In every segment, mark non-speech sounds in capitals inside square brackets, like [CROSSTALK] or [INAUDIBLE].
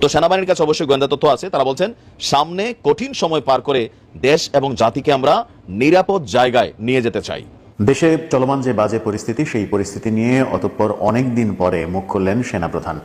তো সেনাবাহিনীর কাছে অবশ্যই গোয়েন্দা তথ্য আছে। তারা বলছেন, সামনে কঠিন সময় পার করে দেশ এবং জাতিকে আমরা নিরাপদ জায়গায় নিয়ে যেতে চাই। দেশে চলমান যে বাজে পরিস্থিতি সেই পরিস্থিতি নিয়ে অতঃপর অনেক দিন পরে মুখ খুললেন সেনাপ্রধান।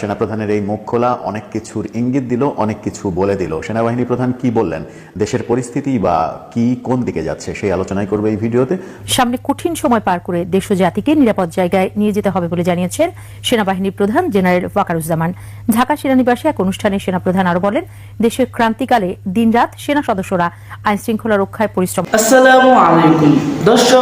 সেনাপ্রধানের এই মুখ খোলা অনেক কিছুর ইঙ্গিত দিল অনেক কিছু বলে দিল। সেনাবাহিনী প্রধান কি বললেন? দেশের পরিস্থিতি বা কি কোন দিকে যাচ্ছে সেই আলোচনাই করবে এই ভিডিওতে। সামনে কঠিন সময় পার করে দেশ ও জাতিকে নিরাপদ জায়গায় নিয়ে যেতে হবে বলে জানিয়েছেন সেনাবাহিনীর প্রধান জেনারেল ওয়াকারুজ্জামান। ঢাকা সেনানিবাসে এক অনুষ্ঠানে সেনাপ্রধান আরও বলেন দেশের ক্রান্তিকালে দিনরাত সেনা সদস্যরা আইন শৃঙ্খলা রক্ষায় পরিশ্রম আসসালামু আলাইকুম। দর্শক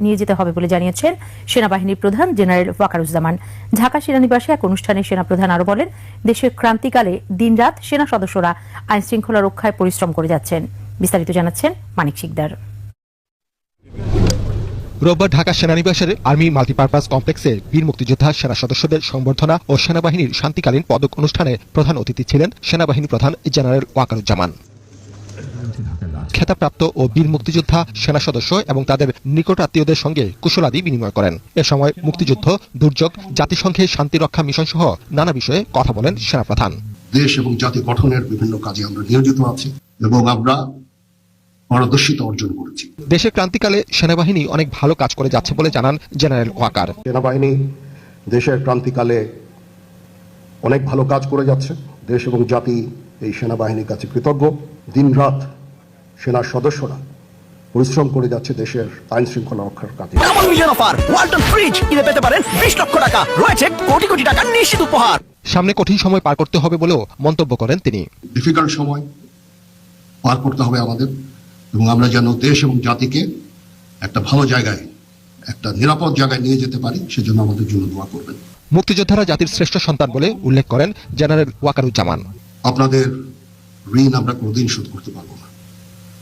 নিয়ে যেতে হবে বলে জানিয়েছেন সেনাবাহিনীর প্রধান জেনারেল ওয়াকারুজ্জামান। ঢাকা সেনানিবাসে এক অনুষ্ঠানে সেনাপ্রধান আরও বলেন, দেশের ক্রান্তিকালে দিনরাত সেনা সদস্যরা আইন শৃঙ্খলা রক্ষায় পরিশ্রম করে যাচ্ছেন। বিস্তারিত জানাচ্ছেন মানিক শিকদার। রোববার ঢাকা সেনানিবাসের আর্মি মাল্টিপারপাস কমপ্লেক্সে বীর মুক্তিযোদ্ধা সেনা সদস্যদের সংবর্ধনা ও সেনাবাহিনীর শান্তিকালীন পদক অনুষ্ঠানে প্রধান অতিথি ছিলেন সেনাবাহিনী প্রধান জেনারেল ওয়াকারুজ্জামান। খেতাবপ্রাপ্ত ও বীর মুক্তিযোদ্ধা সেনা সদস্য এবং তাদের নিকট আত্মীয়দের সঙ্গে কুশলাদি বিনিময় করেন। এ সময় মুক্তিযুদ্ধ দুর্যোগ জাতিসংঘের শান্তিরক্ষা মিশন সহ নানা বিষয়ে কথা বলেন সেনাপ্রধান। দেশ এবং জাতি গঠনের বিভিন্ন কাজে আমরা নিয়োজিত আছি এবং আমরা পারদর্শিতা অর্জন করেছি। দেশের ক্রান্তিকালে সেনাবাহিনী অনেক ভালো কাজ করে যাচ্ছে বলে জানান জেনারেল ওয়াকার। সেনাবাহিনী দেশের ক্রান্তিকালে অনেক ভালো কাজ করে যাচ্ছে। দেশ এবং জাতি এই সেনাবাহিনীর কাছে কৃতজ্ঞ। দিনরাত সেনার সদস্যরা পরিশ্রম করে যাচ্ছে দেশের আইন শৃঙ্খলা রক্ষার কাজে। Double million offer Walton fridge কিনে পেতে পারেন বিশ লক্ষ টাকা। রয়েছে কোটি কোটি টাকার নিশ্চিত উপহার। সামনে কঠিন সময় পার করতে হবে বলেও মন্তব্য করেন তিনি। ডিফিকাল্ট সময় পার করতে হবে আমাদের এবং আমরা যেন দেশ এবং জাতিকে একটা ভালো জায়গায় একটা নিরাপদ জায়গায় নিয়ে যেতে পারি সেজন্য আমাদের জন্য দোয়া করবেন। মুক্তিযোদ্ধারা জাতির শ্রেষ্ঠ সন্তান বলে উল্লেখ করেন জেনারেল ওয়াকারুজ্জামান। আপনাদের ঋণ আমরা কোনোদিন শোধ করতে পারব না।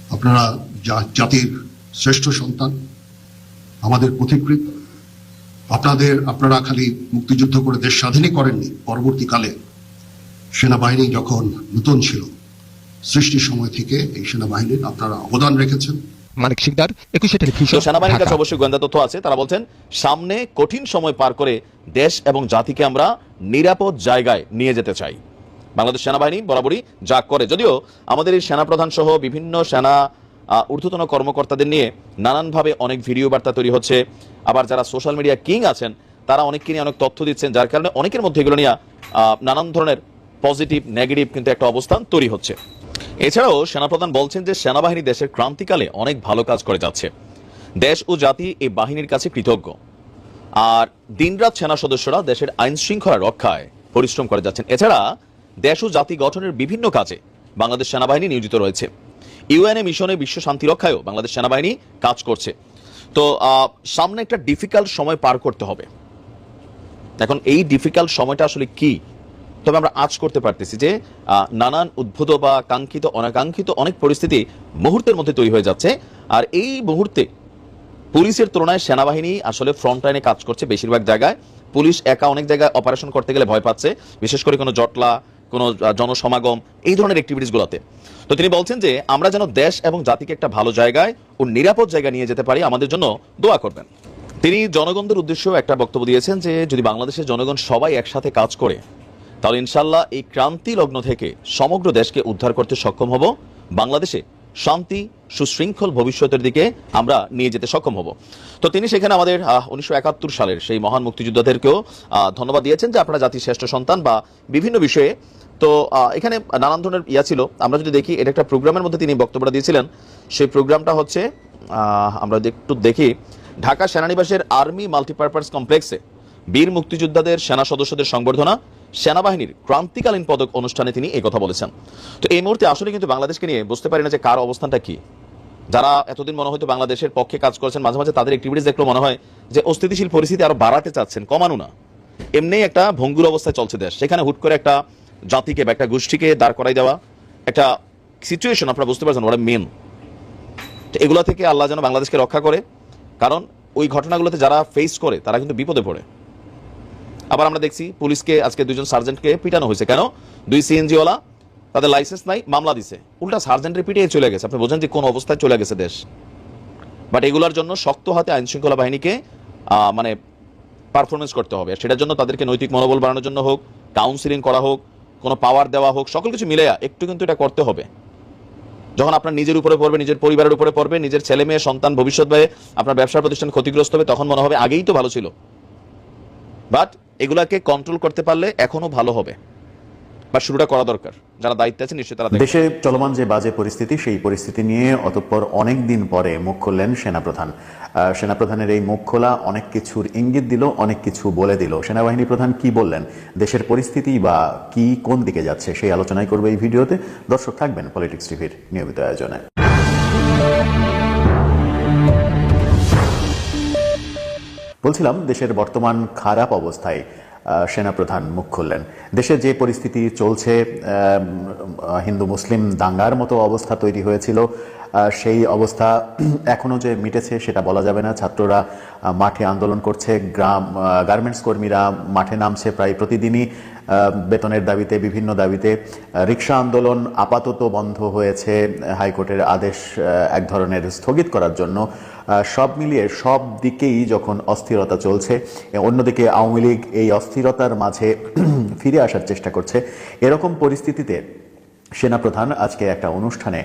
আপনারা জা- জাতির শ্রেষ্ঠ সন্তান আমাদের পথিকৃত আপনাদের আপনারা খালি মুক্তিযুদ্ধ করে দেশ স্বাধীনই করেননি পরবর্তীকালে সেনাবাহিনী যখন নতুন ছিল সৃষ্টির সময় থেকে এই সেনাবাহিনীর আপনারা অবদান রেখেছেন। মানিক শিকদার একুশে টেলিভিশন সেনাবাহিনীর কাছে অবশ্যই গোয়েন্দা তথ্য আছে তারা বলছেন সামনে কঠিন সময় পার করে দেশ এবং জাতিকে আমরা নিরাপদ জায়গায় নিয়ে যেতে চাই। বাংলাদেশ সেনাবাহিনী বরাবরই যা করে। যদিও আমাদের এই সেনাপ্রধান সহ বিভিন্ন সেনা ঊর্ধ্বতন কর্মকর্তাদের নিয়ে নানানভাবে অনেক ভিডিও বার্তা তৈরি হচ্ছে। আবার যারা সোশ্যাল মিডিয়া কিং আছেন, তারা অনেককে নিয়ে অনেক তথ্য দিচ্ছেন, যার কারণে অনেকের মধ্যে এগুলো নিয়ে নানান ধরনের পজিটিভ, নেগেটিভ কিন্তু একটা অবস্থান তৈরি হচ্ছে। এছাড়াও সেনাপ্রধান বলছেন যে সেনাবাহিনী দেশের ক্রান্তিকালে অনেক ভালো কাজ করে যাচ্ছে। দেশ ও জাতি এই বাহিনীর কাছে কৃতজ্ঞ। আর দিনরাত সেনা সদস্যরা দেশের আইন শৃঙ্খলা রক্ষায় পরিশ্রম করে যাচ্ছেন। এছাড়া দেশ ও জাতি গঠনের বিভিন্ন কাজে বাংলাদেশ সেনাবাহিনী নিয়োজিত রয়েছে। ইউএনএ মিশনে বিশ্ব শান্তি রক্ষায়ও বাংলাদেশ সেনাবাহিনী কাজ করছে। তো সামনে একটা ডিফিকাল্ট সময় পার করতে হবে। এখন এই ডিফিকাল্ট সময়টা আসলে কি? তবে আমরা আজ করতে পারতেছি যে নানান উদ্ভূত বা কাঙ্ক্ষিত, অনাকাঙ্ক্ষিত অনেক পরিস্থিতি মুহূর্তের মধ্যে তৈরি হয়ে যাচ্ছে। আর এই মুহূর্তে পুলিশের তুলনায় সেনাবাহিনী আসলে ফ্রন্ট লাইনে কাজ করছে বেশিরভাগ জায়গায়। পুলিশ একা অনেক জায়গায় অপারেশন করতে গেলে ভয় পাচ্ছে। বিশেষ করে কোনো জটলা কোনো জনসমাগম, এই ধরনের অ্যাক্টিভিটিসগুলোতে তো তিনি বলছেন যে, আমরা যেন দেশ এবং জাতিকে একটা ভালো জায়গায় ও নিরাপদ জায়গা নিয়ে যেতে পারি, আমাদের জন্য দোয়া করবেন। তিনি জনগণদের উদ্দেশ্যেও একটা বক্তব্য দিয়েছেন যে, যদি বাংলাদেশের জনগণ সবাই একসাথে কাজ করে, তাহলে ইনশাল্লাহ এই ক্রান্তি লগ্ন থেকে সমগ্র দেশকে উদ্ধার করতে সক্ষম হব। বাংলাদেশে শান্তি, সুশৃঙ্খল ভবিষ্যতের দিকে আমরা নিয়ে যেতে সক্ষম হব। তো তিনি সেখানে আমাদের উনিশশো একাত্তর সালের সেই মহান মুক্তিযোদ্ধাদেরকেও ধন্যবাদ দিয়েছেন যে আপনারা জাতির শ্রেষ্ঠ সন্তান বা বিভিন্ন বিষয়ে। তো এখানে নানান ধরনের ইয়া ছিল। আমরা যদি দেখি এটা একটা প্রোগ্রামের মধ্যে তিনি বক্তব্যটা দিয়েছিলেন। সেই প্রোগ্রামটা হচ্ছে আমরা একটু দেখি, ঢাকা সেনানিবাসের আর্মি মাল্টিপারপাস কমপ্লেক্সে বীর মুক্তিযোদ্ধাদের সেনা সদস্যদের সংবর্ধনা। সেনাবাহিনীর ক্রান্তিকালীন পদক অনুষ্ঠানে তিনি এই কথা বলেছেন। তো এই মুহূর্তে আসলে কিন্তু বাংলাদেশকে নিয়ে বুঝতে পারি না যে কার অবস্থানটা কি। যারা এতদিন মনে হয়তো বাংলাদেশের পক্ষে কাজ করেছেন, মাঝে মাঝে তাদের অ্যাক্টিভিটিস দেখলেও মনে হয় যে অস্থিতিশীল পরিস্থিতি আরও বাড়াতে চাচ্ছেন, কমানো না। এমনি একটা ভঙ্গুর অবস্থায় চলছে দেশ। সেখানে হুট করে একটা জাতিকে বা একটা গোষ্ঠীকে দাঁড় করাই দেওয়া, একটা সিচুয়েশন আপনারা বুঝতে পারছেন ওরা মেন তো এগুলো থেকে আল্লাহ যেন বাংলাদেশকে রক্ষা করে, কারণ ওই ঘটনাগুলোতে যারা ফেস করে, তারা কিন্তু বিপদে পড়ে। আবার আমরা দেখছি পুলিশকে আজকে দুজন সার্জেন্টকে পিটানো হয়েছে। কেন? দুই সিএনজিওয়ালা, তাদের লাইসেন্স নাই, মামলা দিছে। উল্টা সার্জেন্টের পিটিয়ে চলে গেছে। আপনি বোঝেন যে কোন অবস্থায় চলে গেছে দেশ। বাট এগুলোর জন্য শক্ত হাতে আইন শৃঙ্খলা বাহিনীকে মানে পারফরমেন্স করতে হবে। সেটার জন্য তাদেরকে নৈতিক মনোবল বাড়ানোর জন্য হোক কাউন্সিলিং করা হোক, কোনো পাওয়ার দেওয়া হোক, সকল কিছু মিলে একটু কিন্তু এটা করতে হবে। যখন আপনার নিজের উপরে পড়বে, নিজের পরিবারের উপরে পড়বে, নিজের ছেলে মেয়ে সন্তান ভবিষ্যৎ ব্যয়ে আপনার ব্যবসা প্রতিষ্ঠান ক্ষতিগ্রস্ত হবে, তখন মনে হবে আগেই তো ভালো ছিল। বাট এগুলাকে কন্ট্রোল করতে পারলে এখনও ভালো হবে। বা শুরুটা করা দরকার। যারা দায়িত্বে আছে, নিশ্চয়ই তারা দেশে চলমান যে বাজে পরিস্থিতি, সেই পরিস্থিতি নিয়ে অতঃপর অনেক দিন পরে মুখ খুললেন সেনাপ্রধান। সেনাপ্রধানের এই মুখ খোলা অনেক কিছুর ইঙ্গিত দিল, অনেক কিছু বলে দিল। সেনাবাহিনী প্রধান কি বললেন? দেশের পরিস্থিতি বা কি কোন দিকে যাচ্ছে, সেই আলোচনাই করবে এই ভিডিওতে। দর্শক থাকবেন পলিটিক্স টিভির নিয়মিত আয়োজনে। বলছিলাম, দেশের বর্তমান খারাপ অবস্থায় সেনাপ্রধান মুখ খুললেন। দেশে যে পরিস্থিতি চলছে হিন্দু, মুসলিম দাঙ্গার মতো অবস্থা তৈরি হয়েছিল সেই অবস্থা [CLEARS THROAT] এখনও যে মিটেছে সেটা বলা যাবে না। ছাত্ররা মাঠে আন্দোলন করছে, গ্রাম গার্মেন্টস কর্মীরা মাঠে নামছে প্রায় প্রতিদিনই বেতনের দাবিতে, বিভিন্ন দাবিতে রিক্সা আন্দোলন আপাতত বন্ধ হয়েছে। হাইকোর্টের আদেশ এক ধরনের স্থগিত করার জন্য সব মিলিয়ে সব দিকেই যখন অস্থিরতা চলছে, অন্যদিকে আওয়ামী লীগ এই অস্থিরতার মাঝে [CLEARS THROAT] ফিরে আসার চেষ্টা করছে। এরকম পরিস্থিতিতে সেনাপ্রধান আজকে একটা অনুষ্ঠানে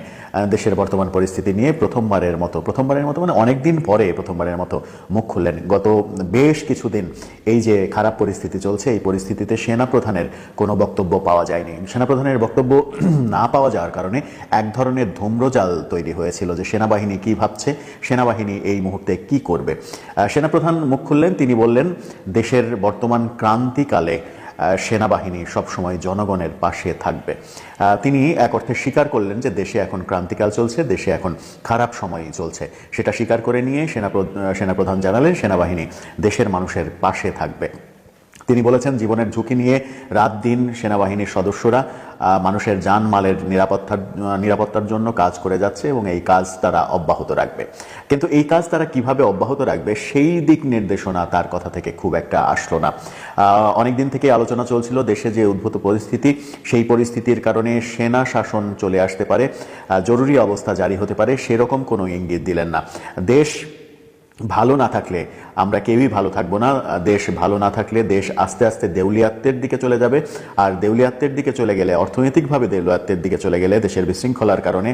দেশের বর্তমান পরিস্থিতি নিয়ে প্রথমবারের মতো প্রথমবারের মতো মানে অনেকদিন পরে প্রথমবারের মতো মুখ খুললেন। গত বেশ কিছুদিন এই যে খারাপ পরিস্থিতি চলছে, এই পরিস্থিতিতে সেনাপ্রধানের কোনো বক্তব্য পাওয়া যায়নি। সেনাপ্রধানের বক্তব্য [CLEARS THROAT] না পাওয়া যাওয়ার কারণে এক ধরনের ধূম্রজাল তৈরি হয়েছিল যে সেনাবাহিনী কি ভাবছে, সেনাবাহিনী এই মুহূর্তে কি করবে। সেনাপ্রধান মুখ খুললেন, তিনি বললেন, দেশের বর্তমান ক্রান্তিকালে সেনাবাহিনী সবসময় জনগণের পাশে থাকবে। তিনি এক অর্থে স্বীকার করলেন যে দেশে এখন ক্রান্তিকাল চলছে, দেশে এখন খারাপ সময়ই চলছে। সেটা স্বীকার করে নিয়ে সেনাপ্র- সেনাপ্রধান জানালেন, সেনাবাহিনী দেশের মানুষের পাশে থাকবে। তিনি বলেছেন, জীবনের ঝুঁকি নিয়ে রাত দিন সেনাবাহিনীর সদস্যরা মানুষের জানমালের নিরাপত্তার নিরাপত্তার জন্য কাজ করে যাচ্ছে এবং এই কাজ তারা অব্যাহত রাখবে। কিন্তু এই কাজ তারা কীভাবে অব্যাহত রাখবে সেই দিক নির্দেশনা তার কথা থেকে খুব একটা আসলো না। অনেকদিন থেকে আলোচনা চলছিল দেশে যে উদ্ভূত পরিস্থিতি, সেই পরিস্থিতির কারণে সেনা শাসন চলে আসতে পারে জরুরি অবস্থা জারি হতে পারে, সেরকম কোনো ইঙ্গিত দিলেন না। দেশ ভালো না থাকলে আমরা কেউই ভালো থাকব না দেশ ভালো না থাকলে দেশ আস্তে আস্তে দেউলিয়াত্বের দিকে চলে যাবে। আর দেউলিয়াত্বের দিকে চলে গেলে, অর্থনৈতিকভাবে দেউলিয়াত্বের দিকে চলে গেলে দেশের বিশৃঙ্খলার কারণে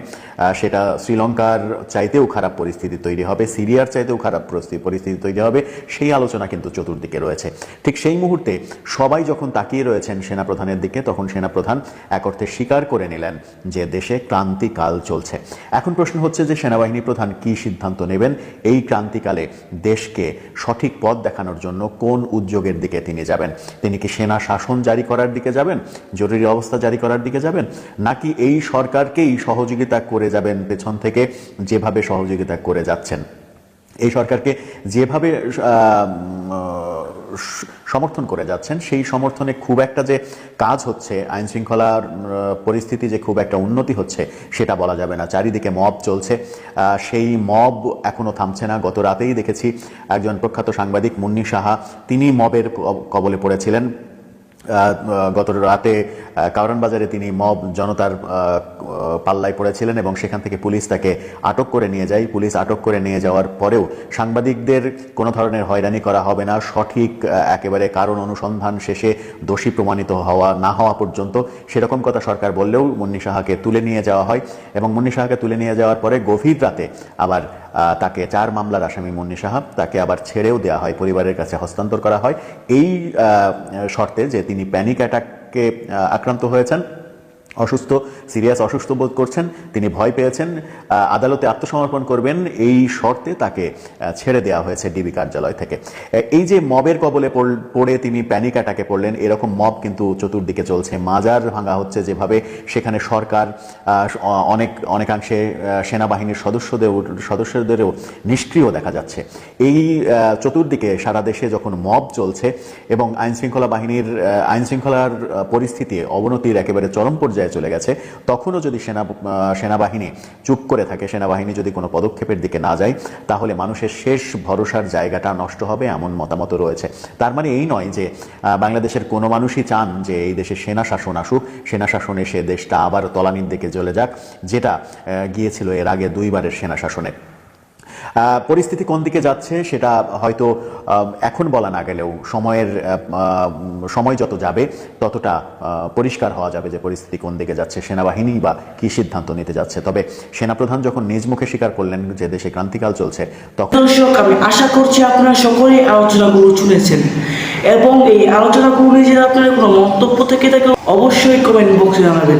সেটা শ্রীলঙ্কার চাইতেও খারাপ পরিস্থিতি তৈরি হবে, সিরিয়ার চাইতেও খারাপ পরিস্থিতি তৈরি হবে, সেই আলোচনা কিন্তু চতুর্দিকে রয়েছে। ঠিক সেই মুহূর্তে সবাই যখন তাকিয়ে রয়েছেন সেনাপ্রধানের দিকে, তখন সেনাপ্রধান এক অর্থে স্বীকার করে নিলেন যে দেশে ক্রান্তিকাল চলছে। এখন প্রশ্ন হচ্ছে যে সেনাবাহিনী প্রধান কি সিদ্ধান্ত নেবেন? এই ক্রান্তিকালে দেশকে সঠিক পথ দেখানোর জন্য কোন উদ্যোগের দিকে তিনি যাবেন? তিনি কি সেনা শাসন জারি করার দিকে যাবেন? জরুরি অবস্থা জারি করার দিকে যাবেন? নাকি এই সরকারকেই সহযোগিতা করে যাবেন পেছন থেকে, যেভাবে সহযোগিতা করে যাচ্ছেন? এই সরকারকে যেভাবে সমর্থন করে যাচ্ছেন। সেই সমর্থনে খুব একটা যে কাজ হচ্ছে আইন শৃঙ্খলার পরিস্থিতি যে খুব একটা উন্নতি হচ্ছে, সেটা বলা যাবে না। চারিদিকে মব চলছে। সেই মব এখনও থামছে না। গত রাতেই দেখেছি একজন প্রখ্যাত সাংবাদিক মুন্নি সাহা, তিনি মবের কবলে পড়েছিলেন। গত রাতে আহ, কারণ বাজারে তিনি মব জনতার পাল্লায় পড়েছিলেন এবং সেখান থেকে পুলিশ তাকে আটক করে নিয়ে যায়। পুলিশ আটক করে নিয়ে যাওয়ার পরেও সাংবাদিকদের কোনো ধরনের হয়রানি করা হবে না। সঠিক একেবারে কারণ অনুসন্ধান শেষে দোষী প্রমাণিত হওয়া না হওয়া পর্যন্ত সেরকম কথা সরকার বললেও মুন্নি সাহাকে তুলে নিয়ে যাওয়া হয় এবং মুন্নি সাহাকে তুলে নিয়ে যাওয়ার পরে গভীর রাতে আবার তাকে চার মামলার আসামি মুন্নি সাহা তাকে আবার ছেড়েও দেওয়া হয়। পরিবারের কাছে হস্তান্তর করা হয়। এই শর্তে যে তিনি প্যানিক অ্যাটাককে আক্রান্ত হয়েছেন। অসুস্থ, সিরিয়াস অসুস্থ বোধ করছেন, তিনি ভয় পেয়েছেন আদালতে আত্মসমর্পণ করবেন, এই শর্তে তাকে ছেড়ে দেওয়া হয়েছে ডিবি কার্যালয় থেকে। এই যে মবের কবলে পড়ে তিনি প্যানিক অ্যাটাকে পড়লেন, এরকম মব কিন্তু চতুর্দিকে চলছে। মাজার ভাঙা হচ্ছে যেভাবে, সেখানে সরকার অনেক, অনেকাংশে সেনাবাহিনীর সদস্যদের, সদস্যদেরও নিষ্ক্রিয় দেখা যাচ্ছে। এই চতুর্দিকে সারা দেশে যখন মব চলছে এবং আইনশৃঙ্খলা বাহিনীর আইনশৃঙ্খলার আইন পরিস্থিতি, অবনতির একেবারে চরম পর্যায়ে চলে গেছে, তখনও যদি সেনা সেনাবাহিনী চুপ করে থাকে, সেনাবাহিনী যদি কোনো পদক্ষেপের দিকে না যায়, তাহলে মানুষের শেষ ভরসার জায়গাটা নষ্ট হবে এমন মতামত রয়েছে। তার মানে এই নয় যে বাংলাদেশের কোনো মানুষই চান যে এই দেশে সেনা শাসন আসুক, সেনা শাসন এসে দেশটা আবার তলানির দিকে চলে যাক, যেটা গিয়েছিল এর আগে দুইবারের সেনা শাসনে পরিস্থিতি কোন দিকে যাচ্ছে সেটা হয়তো এখন বলা না গেলেও সময়ের সময় যত যাবে ততটা পরিষ্কার হওয়া যাবে যে পরিস্থিতি কোন দিকে যাচ্ছে সেনাবাহিনী বা কি সিদ্ধান্ত নিতে যাচ্ছে। তবে সেনাপ্রধান যখন নিজ মুখে স্বীকার করলেন যে দেশে ক্রান্তিকাল চলছে, তখন আমি আশা করছি আপনারা সকলেই আলোচনাগুলো শুনেছেন এবং এই আলোচনাগুলো নিয়ে যদি আপনার কোনো মন্তব্য থেকে থাকে, অবশ্যই কমেন্ট বক্সে জানাবেন।